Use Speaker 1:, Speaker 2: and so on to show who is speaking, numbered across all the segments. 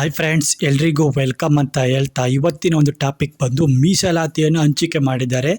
Speaker 1: Hi friends ಎಲ್ರಿಗೂ welcome ಅಂತ ಹೇಳ್ತಾ ಇವತ್ತಿನ ಒಂದು ಟಾಪಿಕ್ ಬಂದು ಮೀಸಲಾತಿಯನ್ನು ಹಂಚಿಕೆ ಮಾಡಿದ್ದಾರೆ.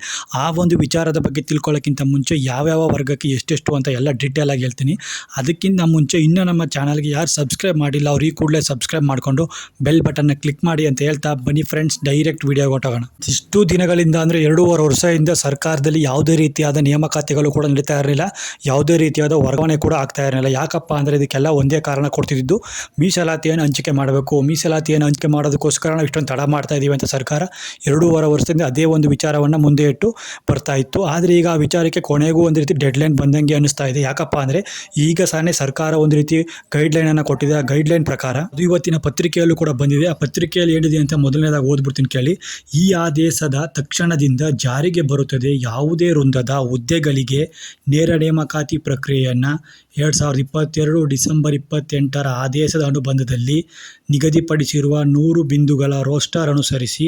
Speaker 1: ಆ ಒಂದು ವಿಚಾರದ ಬಗ್ಗೆ ತಿಳ್ಕೊಳ್ಳೋಕ್ಕಿಂತ ಮುಂಚೆ ಯಾವ್ಯಾವ ವರ್ಗಕ್ಕೆ ಎಷ್ಟೆಷ್ಟು ಅಂತ ಎಲ್ಲ ಡೀಟೇಲ್ ಆಗಿ ಹೇಳ್ತೀನಿ. ಅದಕ್ಕಿಂತ ಮುಂಚೆ ಇನ್ನೂ ನಮ್ಮ ಚಾನಲ್ಗೆ ಯಾರು ಸಬ್ಸ್ಕ್ರೈಬ್ ಮಾಡಿಲ್ಲ, ಅವ್ರು ಈ ಕೂಡಲೇ ಸಬ್ಸ್ಕ್ರೈಬ್ ಮಾಡಿಕೊಂಡು ಬೆಲ್ ಬಟನ್ನ ಕ್ಲಿಕ್ ಮಾಡಿ ಅಂತ ಹೇಳ್ತಾ ಬನ್ನಿ ಫ್ರೆಂಡ್ಸ್ ಡೈರೆಕ್ಟ್ ವಿಡಿಯೋ ಹೊಟ್ಟೋಗೋಣ ಇಷ್ಟು ದಿನಗಳಿಂದ ಅಂದರೆ ಎರಡೂವರೆ ವರ್ಷದಿಂದ ಸರ್ಕಾರದಲ್ಲಿ ಯಾವುದೇ ರೀತಿಯಾದ ನೇಮಕಾತಿಗಳು ಕೂಡ ನಡೀತಾ ಇರಲಿಲ್ಲ. ಯಾವುದೇ ರೀತಿಯಾದ ವರ್ಗಾವಣೆ ಕೂಡ ಆಗ್ತಾ ಇರಲಿಲ್ಲ. ಯಾಕಪ್ಪ ಅಂದರೆ ಇದಕ್ಕೆಲ್ಲ ಒಂದೇ ಕಾರಣ ಕೊಡ್ತಿದ್ದು ಮೀಸಲಾತಿಯನ್ನು ಹಂಚಿಕೆ ಮಾಡಬೇಕು. ಮೀಸಲಾತಿಯನ್ನು ಹಂಚಿಕೆ ಮಾಡೋದಕ್ಕೋಸ್ಕರ ನಾವು ಇಷ್ಟೊಂದು ತಡ ಮಾಡ್ತಾ ಇದ್ದೀವಿ ಅಂತ ಸರ್ಕಾರ ಎರಡೂವರೆ ವರ್ಷದಿಂದ ಅದೇ ಒಂದು ವಿಚಾರವನ್ನು ಮುಂದೆ ಇಟ್ಟು ಬರ್ತಾ ಇತ್ತು. ಆದರೆ ಈಗ ಆ ವಿಚಾರಕ್ಕೆ ಕೊನೆಗೂ ಒಂದು ರೀತಿ ಡೆಡ್ಲೈನ್ ಬಂದಂಗೆ ಅನ್ನಿಸ್ತಾ ಇದೆ. ಯಾಕಪ್ಪ ಅಂದರೆ ಈಗ ಸಾನೇ ಸರ್ಕಾರ ಒಂದು ರೀತಿ ಗೈಡ್ಲೈನನ್ನು ಕೊಟ್ಟಿದೆ. ಆ ಗೈಡ್ಲೈನ್ ಪ್ರಕಾರ ಅದು ಇವತ್ತಿನ ಪತ್ರಿಕೆಯಲ್ಲೂ ಕೂಡ ಬಂದಿದೆ. ಆ ಪತ್ರಿಕೆಯಲ್ಲಿ ಏನಿದೆ ಅಂತ ಮೊದಲನೇದಾಗಿ ಓದ್ಬಿಡ್ತೀನಿ ಕೇಳಿ. ಈ ಆದೇಶದ ತಕ್ಷಣದಿಂದ ಜಾರಿಗೆ ಬರುತ್ತದೆ ಯಾವುದೇ ವೃಂದದ ಹುದ್ದೆಗಳಿಗೆ ನೇರ ನೇಮಕಾತಿ ಪ್ರಕ್ರಿಯೆಯನ್ನು ಎರಡು ಸಾವಿರದ ಇಪ್ಪತ್ತೆರಡು ಡಿಸೆಂಬರ್ ಇಪ್ಪತ್ತೆಂಟರ ಆದೇಶದ ಅನುಬಂಧದಲ್ಲಿ ನಿಗದಿಪಡಿಸಿರುವ ನೂರು ಬಿಂದುಗಳ ರೋಸ್ಟರ್ ಅನುಸರಿಸಿ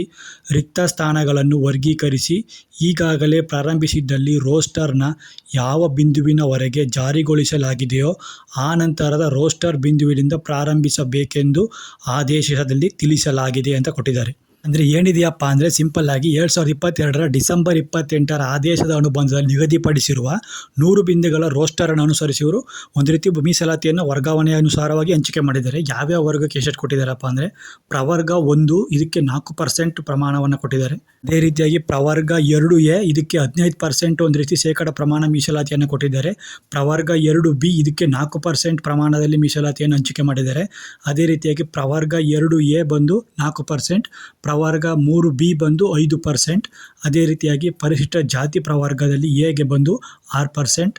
Speaker 1: ರಿಕ್ತ ಸ್ಥಾನಗಳನ್ನು ವರ್ಗೀಕರಿಸಿ ಈಗಾಗಲೇ ಪ್ರಾರಂಭಿಸಿದ್ದಲ್ಲಿ ರೋಸ್ಟರ್ನ ಯಾವ ಬಿಂದುವಿನವರೆಗೆ ಜಾರಿಗೊಳಿಸಲಾಗಿದೆಯೋ ಆ ನಂತರದ ರೋಸ್ಟರ್ ಬಿಂದುವಿನಿಂದ ಪ್ರಾರಂಭಿಸಬೇಕೆಂದು ಆದೇಶದಲ್ಲಿ ತಿಳಿಸಲಾಗಿದೆ ಅಂತ ಕೊಟ್ಟಿದ್ದಾರೆ. ಅಂದರೆ ಏನಿದೆಯಪ್ಪ ಅಂದರೆ ಸಿಂಪಲ್ ಆಗಿ ಎರಡು ಸಾವಿರದ ಇಪ್ಪತ್ತೆರಡರ ಡಿಸೆಂಬರ್ ಇಪ್ಪತ್ತೆಂಟರ ಆದೇಶದ ಅನುಬಂಧದಲ್ಲಿ ನಿಗದಿಪಡಿಸಿರುವ ನೂರು ಬಿಂದುಗಳ ರೋಸ್ಟರನ್ನು ಅನುಸರಿಸಿ ಇವರು ಒಂದು ರೀತಿ ಮೀಸಲಾತಿಯನ್ನು ವರ್ಗಾವಣೆ ಅನುಸಾರವಾಗಿ ಹಂಚಿಕೆ ಮಾಡಿದ್ದಾರೆ. ಯಾವ್ಯಾವ ವರ್ಗಕ್ಕೆ ಎಷ್ಟು ಕೊಟ್ಟಿದ್ದಾರಪ್ಪ ಅಂದರೆ ಪ್ರವರ್ಗ ಒಂದು, ಇದಕ್ಕೆ ನಾಲ್ಕು ಪರ್ಸೆಂಟ್ ಪ್ರಮಾಣವನ್ನು ಕೊಟ್ಟಿದ್ದಾರೆ. ಅದೇ ರೀತಿಯಾಗಿ ಪ್ರವರ್ಗ ಎರಡು ಎ, ಇದಕ್ಕೆ ಹದಿನೈದು ಪರ್ಸೆಂಟ್ ಒಂದು ರೀತಿ ಶೇಕಡ ಪ್ರಮಾಣ ಮೀಸಲಾತಿಯನ್ನು ಕೊಟ್ಟಿದ್ದಾರೆ. ಪ್ರವರ್ಗ ಎರಡು ಬಿ, ಇದಕ್ಕೆ ನಾಲ್ಕು ಪರ್ಸೆಂಟ್ ಪ್ರಮಾಣದಲ್ಲಿ ಮೀಸಲಾತಿಯನ್ನು ಹಂಚಿಕೆ ಮಾಡಿದ್ದಾರೆ. ಅದೇ ರೀತಿಯಾಗಿ ಪ್ರವರ್ಗ ಎರಡು ಎ ಬಂದು ನಾಲ್ಕು ಪರ್ಸೆಂಟ್ ಪ್ರವರ್ಗ ಮೂರು ಬಿ ಬಂದು ಐದು ಪರ್ಸೆಂಟ್. ಅದೇ ರೀತಿಯಾಗಿ ಪರಿಶಿಷ್ಟ ಜಾತಿ ಪ್ರವರ್ಗದಲ್ಲಿ ಎಗೆ ಬಂದು ಆರು ಪರ್ಸೆಂಟ್.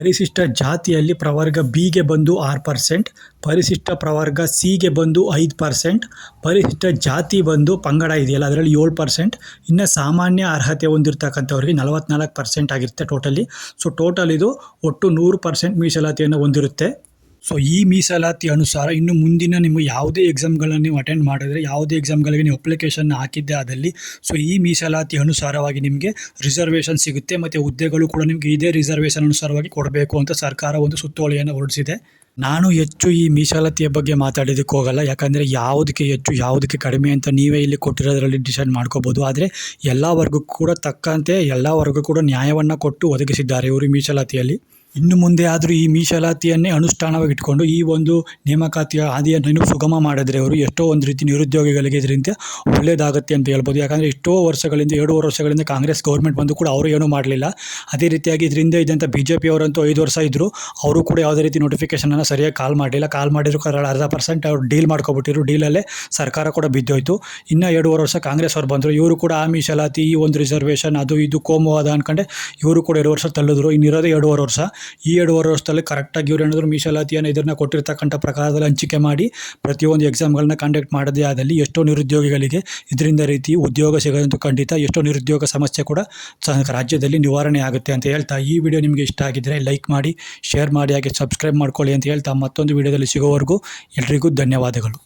Speaker 1: ಪರಿಶಿಷ್ಟ ಜಾತಿಯಲ್ಲಿ ಪ್ರವರ್ಗ ಬಿಗೆ ಬಂದು ಆರು ಪರ್ಸೆಂಟ್. ಪರಿಶಿಷ್ಟ ಪ್ರವರ್ಗ ಸಿಗೆ ಬಂದು ಐದು ಪರ್ಸೆಂಟ್. ಪರಿಶಿಷ್ಟ ಜಾತಿ ಬಂದು ಪಂಗಡ ಇದೆಯಲ್ಲ, ಅದರಲ್ಲಿ ಏಳು ಪರ್ಸೆಂಟ್. ಇನ್ನು ಸಾಮಾನ್ಯ ಅರ್ಹತೆ ಹೊಂದಿರತಕ್ಕಂಥವ್ರಿಗೆ ನಲವತ್ನಾಲ್ಕು ಪರ್ಸೆಂಟ್ ಆಗಿರುತ್ತೆ ಟೋಟಲಿ. ಸೊ ಟೋಟಲ್ ಇದು ಒಟ್ಟು ನೂರು ಪರ್ಸೆಂಟ್ ಮೀಸಲಾತಿಯನ್ನು ಹೊಂದಿರುತ್ತೆ. ಸೊ ಈ ಮೀಸಲಾತಿ ಅನುಸಾರ ಇನ್ನು ಮುಂದಿನ ನಿಮ್ಮ ಯಾವುದೇ ಎಕ್ಸಾಮ್ಗಳನ್ನು ನೀವು ಅಟೆಂಡ್ ಮಾಡಿದ್ರೆ, ಯಾವುದೇ ಎಕ್ಸಾಮ್ಗಳಿಗೆ ನೀವು ಅಪ್ಲಿಕೇಶನ್ ಹಾಕಿದ್ದೆ ಅದರಲ್ಲಿ ಸೊ ಈ ಮೀಸಲಾತಿ ಅನುಸಾರವಾಗಿ ನಿಮಗೆ ರಿಸರ್ವೇಷನ್ ಸಿಗುತ್ತೆ ಮತ್ತು ಹುದ್ದೆಗಳು ಕೂಡ ನಿಮಗೆ ಇದೇ ರಿಸರ್ವೇಷನ್ ಅನುಸಾರವಾಗಿ ಕೊಡಬೇಕು ಅಂತ ಸರ್ಕಾರ ಒಂದು ಸುತ್ತೋಲೆಯನ್ನು ಹೊರಡಿಸಿದೆ. ನಾನು ಹೆಚ್ಚು ಈ ಮೀಸಲಾತಿಯ ಬಗ್ಗೆ ಮಾತಾಡೋದಕ್ಕೆ ಹೋಗಲ್ಲ, ಯಾಕಂದರೆ ಯಾವುದಕ್ಕೆ ಹೆಚ್ಚು, ಯಾವುದಕ್ಕೆ ಕಡಿಮೆ ಅಂತ ನೀವೇ ಇಲ್ಲಿ ಕೊಟ್ಟಿರೋದರಲ್ಲಿ ಡಿಸೈಡ್ ಮಾಡ್ಕೋಬೋದು. ಆದರೆ ಎಲ್ಲ ವರ್ಗಕ್ಕೂ ಕೂಡ ತಕ್ಕಂತೆ ಎಲ್ಲ ವರ್ಗಕ್ಕೂ ಕೂಡ ನ್ಯಾಯವನ್ನು ಕೊಟ್ಟು ಒದಗಿಸಿದ್ದಾರೆ ಇವರು ಮೀಸಲಾತಿಯಲ್ಲಿ. ಇನ್ನು ಮುಂದೆ ಆದರೂ ಈ ಮೀಸಲಾತಿಯನ್ನೇ ಅನುಷ್ಠಾನವಾಗಿ ಇಟ್ಕೊಂಡು ಈ ಒಂದು ನೇಮಕಾತಿಯ ಹಾದಿಯನ್ನು ಇನ್ನೂ ಸುಗಮ ಮಾಡಿದರೆ ಅವರು ಎಷ್ಟೋ ಒಂದು ರೀತಿ ನಿರುದ್ಯೋಗಿಗಳಿಗೆ ಇದರಿಂದ ಒಳ್ಳೆಯದಾಗುತ್ತೆ ಅಂತ ಹೇಳ್ಬೋದು. ಯಾಕಂದರೆ ಎಷ್ಟೋ ವರ್ಷಗಳಿಂದ ಎರಡೂವರೆ ವರ್ಷಗಳಿಂದ ಕಾಂಗ್ರೆಸ್ ಗೌರ್ಮೆಂಟ್ ಬಂದು ಕೂಡ ಅವರು ಏನೂ ಮಾಡಲಿಲ್ಲ. ಅದೇ ರೀತಿಯಾಗಿ ಇದರಿಂದ ಇದ್ದಂಥ ಬಿ ಜೆ ಪಿಯವರಂತೂ ಐದು ವರ್ಷ ಇದ್ದರು ಅವರು ಕೂಡ ಯಾವುದೇ ರೀತಿ ನೋಟಿಫಿಕೇಷನನ್ನು ಸರಿಯಾಗಿ ಕಾಲ್ ಮಾಡಲಿಲ್ಲ. ಕಾಲ್ ಮಾಡಿದ್ರು ಅರ್ಧ ಪರ್ಸೆಂಟ್ ಅವರು ಡೀಲ್ ಮಾಡ್ಕೊಬಿಟ್ಟಿರು ಡೀಲಲ್ಲೇ ಸರ್ಕಾರ ಕೂಡ ಬಿದ್ದೋಯ್ತು. ಇನ್ನು ಎರಡೂವರೆ ವರ್ಷ ಕಾಂಗ್ರೆಸ್ ಅವ್ರು ಬಂದರು. ಇವರು ಕೂಡ ಆ ಮೀಸಲಾತಿ, ಈ ಒಂದು ರಿಸರ್ವೇಷನ್ ಅದು ಇದು ಕೋಮುವಾದ ಅನ್ಕೊಂಡೆ ಇವರು ಕೂಡ ಎರಡು ವರ್ಷ ತಳ್ಳಿದ್ರು. ಇನ್ನಿರೋದೇ ಎರಡೂವರೆ ವರ್ಷ. ಈ ಎರಡೂವರೆ ವರ್ಷದಲ್ಲಿ ಕರೆಕ್ಟಾಗಿ ಇವ್ರು ಏನಾದರೂ ಮೀಸಲಾತಿಯನ್ನು ಇದನ್ನು ಕೊಟ್ಟಿರ್ತಕ್ಕಂಥ ಪ್ರಕಾರದಲ್ಲಿ ಹಂಚಿಕೆ ಮಾಡಿ ಪ್ರತಿಯೊಂದು ಎಕ್ಸಾಮ್ಗಳನ್ನ ಕಂಡಕ್ಟ್ ಮಾಡದೇ ಆದಲ್ಲಿ ಎಷ್ಟೋ ನಿರುದ್ಯೋಗಿಗಳಿಗೆ ಇದರಿಂದ ರೀತಿ ಉದ್ಯೋಗ ಸಿಗೋದಂತೂ ಖಂಡಿತ ಎಷ್ಟೋ ನಿರುದ್ಯೋಗ ಸಮಸ್ಯೆ ಕೂಡ ರಾಜ್ಯದಲ್ಲಿ ನಿವಾರಣೆ ಆಗುತ್ತೆ ಅಂತ ಹೇಳ್ತಾ ಈ ವಿಡಿಯೋ ನಿಮಗೆ ಇಷ್ಟ ಆಗಿದ್ದರೆ ಲೈಕ್ ಮಾಡಿ ಶೇರ್ ಮಾಡಿ, ಹಾಗೆ ಸಬ್ಸ್ಕ್ರೈಬ್ ಮಾಡ್ಕೊಳ್ಳಿ ಅಂತ ಹೇಳ್ತಾ ಮತ್ತೊಂದು ವಿಡಿಯೋದಲ್ಲಿ ಸಿಗೋವರೆಗೂ ಎಲ್ರಿಗೂ ಧನ್ಯವಾದಗಳು.